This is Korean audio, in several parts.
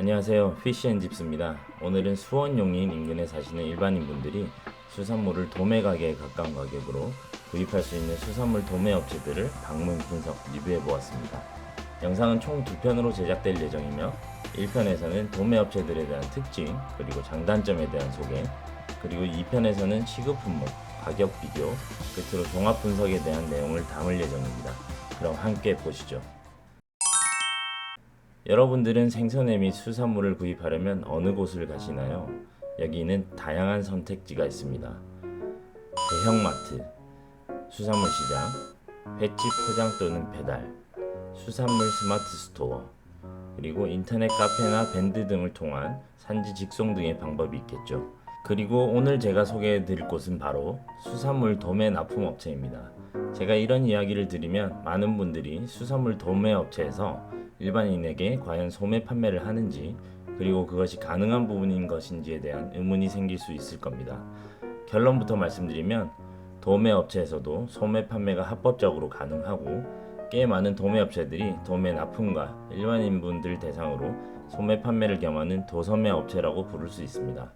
안녕하세요. 피시앤집스입니다. 오늘은 수원 용인 인근에 사시는 일반인 분들이 수산물을 도매 가게에 가까운 가격으로 구입할 수 있는 수산물 도매 업체들을 방문 분석 리뷰해 보았습니다. 영상은 총 두 편으로 제작될 예정이며 1편에서는 도매 업체들에 대한 특징 그리고 장단점에 대한 소개 그리고 2편에서는 취급 품목, 가격 비교, 끝으로 종합 분석에 대한 내용을 담을 예정입니다. 그럼 함께 보시죠. 여러분들은 생선회 및 수산물을 구입하려면 어느 곳을 가시나요? 여기는 다양한 선택지가 있습니다. 대형마트, 수산물 시장, 횟집 포장 또는 배달, 수산물 스마트 스토어, 그리고 인터넷 카페나 밴드 등을 통한 산지 직송 등의 방법이 있겠죠. 그리고 오늘 제가 소개해 드릴 곳은 바로 수산물 도매 납품 업체입니다. 제가 이런 이야기를 드리면 많은 분들이 수산물 도매 업체에서 일반인에게 과연 소매 판매를 하는지 그리고 그것이 가능한 부분인 것인지에 대한 의문이 생길 수 있을 겁니다. 결론부터 말씀드리면 도매 업체에서도 소매 판매가 합법적으로 가능하고 꽤 많은 도매 업체들이 도매 납품과 일반인분들 대상으로 소매 판매를 겸하는 도소매 업체라고 부를 수 있습니다.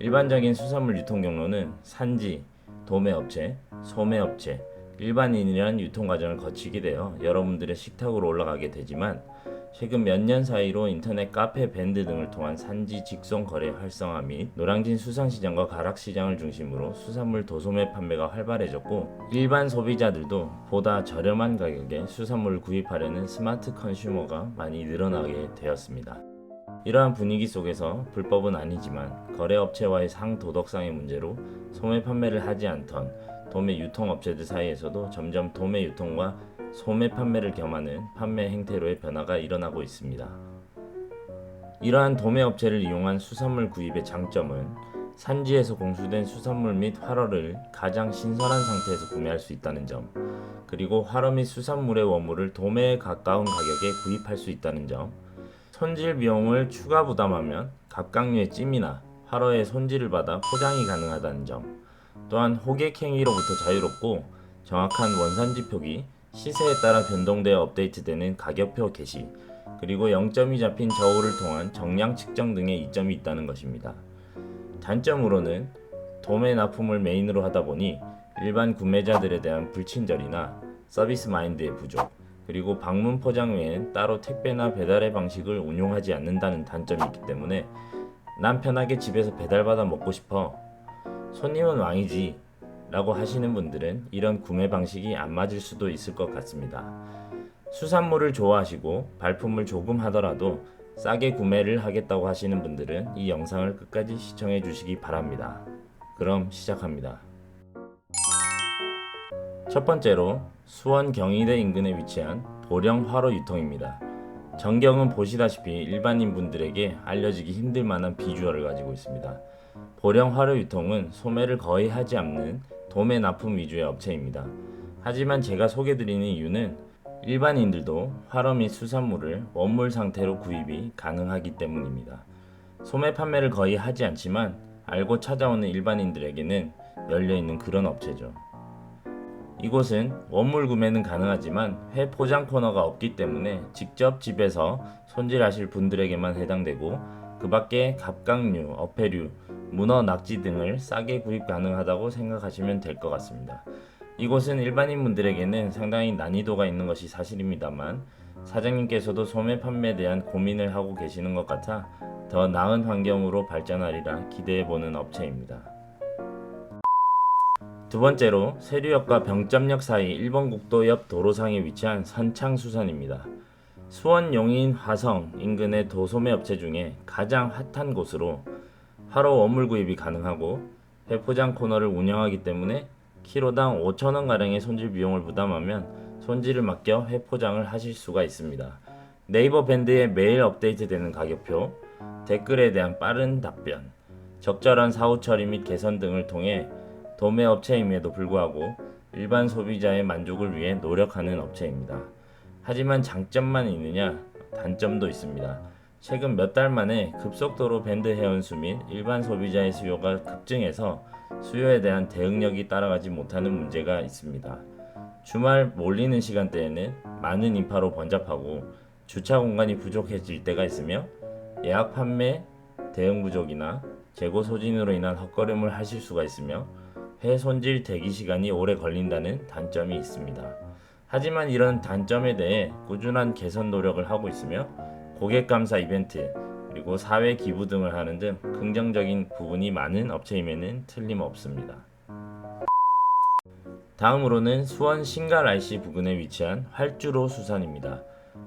일반적인 수산물 유통 경로는 산지, 도매 업체, 소매 업체, 일반인이란 유통 과정을 거치게 되어 여러분들의 식탁으로 올라가게 되지만 최근 몇 년 사이로 인터넷 카페 밴드 등을 통한 산지 직송 거래 활성화 및 노량진 수산시장과 가락시장을 중심으로 수산물 도소매 판매가 활발해졌고 일반 소비자들도 보다 저렴한 가격에 수산물을 구입하려는 스마트 컨슈머가 많이 늘어나게 되었습니다. 이러한 분위기 속에서 불법은 아니지만 거래업체와의 상도덕상의 문제로 소매 판매를 하지 않던 도매 유통업체들 사이에서도 점점 도매 유통과 소매 판매를 겸하는 판매 행태로의 변화가 일어나고 있습니다. 이러한 도매 업체를 이용한 수산물 구입의 장점은 산지에서 공수된 수산물 및 활어를 가장 신선한 상태에서 구매할 수 있다는 점, 그리고 활어 및 수산물의 원물을 도매에 가까운 가격에 구입할 수 있다는 점, 손질 비용을 추가 부담하면 갑각류의 찜이나 활어의 손질을 받아 포장이 가능하다는 점, 또한 호객행위로부터 자유롭고 정확한 원산지 표기, 시세에 따라 변동되어 업데이트되는 가격표 게시, 그리고 0점이 잡힌 저울을 통한 정량 측정 등의 이점이 있다는 것입니다. 단점으로는 도매 납품을 메인으로 하다 보니 일반 구매자들에 대한 불친절이나 서비스 마인드의 부족, 그리고 방문 포장 외엔 따로 택배나 배달의 방식을 운용하지 않는다는 단점이 있기 때문에 난 편하게 집에서 배달받아 먹고 싶어. 손님은 왕이지. 라고 하시는 분들은 이런 구매 방식이 안 맞을 수도 있을 것 같습니다. 수산물을 좋아하시고 발품을 조금 하더라도 싸게 구매를 하겠다고 하시는 분들은 이 영상을 끝까지 시청해 주시기 바랍니다. 그럼 시작합니다. 첫 번째로 수원 경희대 인근에 위치한 보령 화로 유통입니다. 전경은 보시다시피 일반인 분들에게 알려지기 힘들 만한 비주얼을 가지고 있습니다. 보령 화로 유통은 소매를 거의 하지 않는 도매 납품 위주의 업체입니다. 하지만 제가 소개드리는 이유는 일반인들도 화로 및 수산물을 원물 상태로 구입이 가능하기 때문입니다. 소매 판매를 거의 하지 않지만 알고 찾아오는 일반인들에게는 열려있는 그런 업체죠. 이곳은 원물 구매는 가능하지만 회 포장 코너가 없기 때문에 직접 집에서 손질하실 분들에게만 해당되고 그 밖에 갑각류, 어패류, 문어, 낙지 등을 싸게 구입 가능하다고 생각하시면 될 것 같습니다. 이곳은 일반인 분들에게는 상당히 난이도가 있는 것이 사실입니다만 사장님께서도 소매 판매에 대한 고민을 하고 계시는 것 같아 더 나은 환경으로 발전하리라 기대해보는 업체입니다. 두 번째로 세류역과 병점역 사이 일본 국도 옆 도로상에 위치한 선창수산입니다. 수원 용인 화성 인근의 도소매 업체 중에 가장 핫한 곳으로 하루 원물 구입이 가능하고 회포장 코너를 운영하기 때문에 키로당 5천원 가량의 손질 비용을 부담하면 손질을 맡겨 회포장을 하실 수가 있습니다. 네이버 밴드에 매일 업데이트되는 가격표, 댓글에 대한 빠른 답변, 적절한 사후 처리 및 개선 등을 통해 도매 업체임에도 불구하고 일반 소비자의 만족을 위해 노력하는 업체입니다. 하지만 장점만 있느냐? 단점도 있습니다. 최근 몇 달 만에 급속도로 밴드 회원수 및 일반 소비자의 수요가 급증해서 수요에 대한 대응력이 따라가지 못하는 문제가 있습니다. 주말 몰리는 시간대에는 많은 인파로 번잡하고 주차 공간이 부족해질 때가 있으며 예약 판매 대응 부족이나 재고 소진으로 인한 헛걸음을 하실 수가 있으며 회 손질 대기 시간이 오래 걸린다는 단점이 있습니다. 하지만 이런 단점에 대해 꾸준한 개선 노력을 하고 있으며 고객 감사 이벤트 그리고 사회 기부 등을 하는 등 긍정적인 부분이 많은 업체임에는 틀림없습니다. 다음으로는 수원 신갈 IC 부근에 위치한 활주로 수산입니다.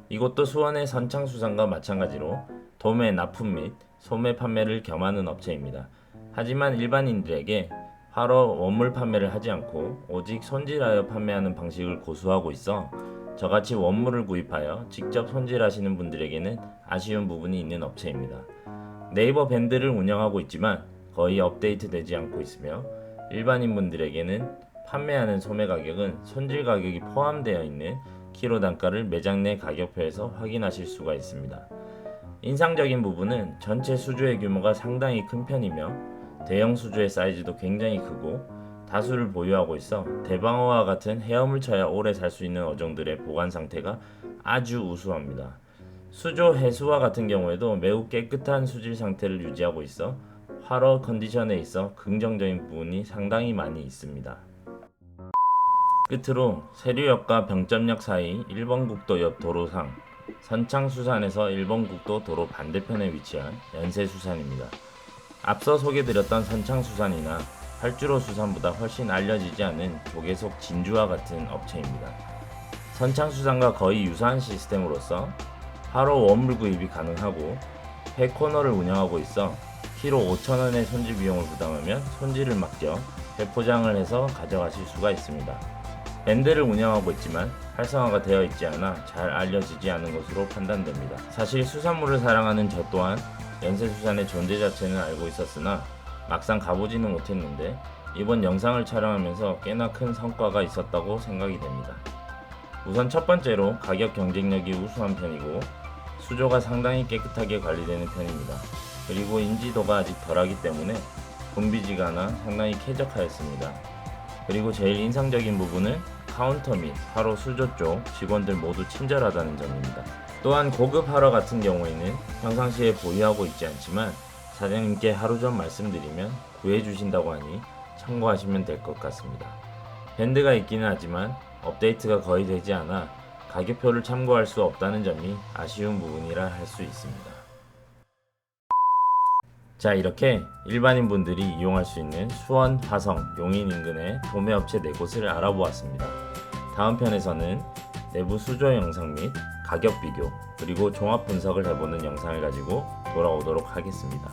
이곳도 수원의 선창수산과 마찬가지로 도매 납품 및 소매 판매를 겸하는 업체입니다. 하지만 일반인들에게 화로 원물 판매를 하지 않고 오직 손질하여 판매하는 방식을 고수하고 있어 저같이 원물을 구입하여 직접 손질하시는 분들에게는 아쉬운 부분이 있는 업체입니다. 네이버 밴드를 운영하고 있지만 거의 업데이트되지 않고 있으며 일반인 분들에게는 판매하는 소매 가격은 손질 가격이 포함되어 있는 키로 단가를 매장 내 가격표에서 확인하실 수가 있습니다. 인상적인 부분은 전체 수조의 규모가 상당히 큰 편이며 대형 수조의 사이즈도 굉장히 크고 다수를 보유하고 있어 대방어와 같은 헤엄을 쳐야 오래 살 수 있는 어종들의 보관 상태가 아주 우수합니다. 수조 해수와 같은 경우에도 매우 깨끗한 수질 상태를 유지하고 있어 활어 컨디션에 있어 긍정적인 부분이 상당히 많이 있습니다. 끝으로 세류역과 병점역 사이 1번 국도 옆 도로상 선창수산에서 1번 국도 도로 반대편에 위치한 연세수산입니다. 앞서 소개드렸던 선창수산이나 활주로 수산보다 훨씬 알려지지 않은 조개 속 진주와 같은 업체입니다. 선창수산과 거의 유사한 시스템으로서 하루 원물 구입이 가능하고 회 코너를 운영하고 있어 키로 5,000원의 손질 비용을 부담하면 손질을 맡겨 회 포장을 해서 가져가실 수가 있습니다. 밴드를 운영하고 있지만 활성화가 되어 있지 않아 잘 알려지지 않은 것으로 판단됩니다. 사실 수산물을 사랑하는 저 또한 연세수산의 존재 자체는 알고 있었으나 막상 가보지는 못했는데 이번 영상을 촬영하면서 꽤나 큰 성과가 있었다고 생각이 됩니다. 우선 첫 번째로 가격 경쟁력이 우수한 편이고 수조가 상당히 깨끗하게 관리되는 편입니다. 그리고 인지도가 아직 덜하기 때문에 붐비지가 나 상당히 쾌적하였습니다. 그리고 제일 인상적인 부분은 카운터 및 하로 수조 쪽 직원들 모두 친절하다는 점입니다. 또한 고급 하러 같은 경우에는 평상시에 보유하고 있지 않지만 사장님께 하루 전 말씀드리면 구해주신다고 하니 참고하시면 될 것 같습니다. 밴드가 있기는 하지만 업데이트가 거의 되지 않아 가격표를 참고할 수 없다는 점이 아쉬운 부분이라 할 수 있습니다. 자 이렇게 일반인 분들이 이용할 수 있는 수원, 화성, 용인 인근의 도매업체 4곳을 알아보았습니다. 다음 편에서는 내부 수조 영상 및 가격 비교 그리고 종합 분석을 해보는 영상을 가지고 돌아오도록 하겠습니다.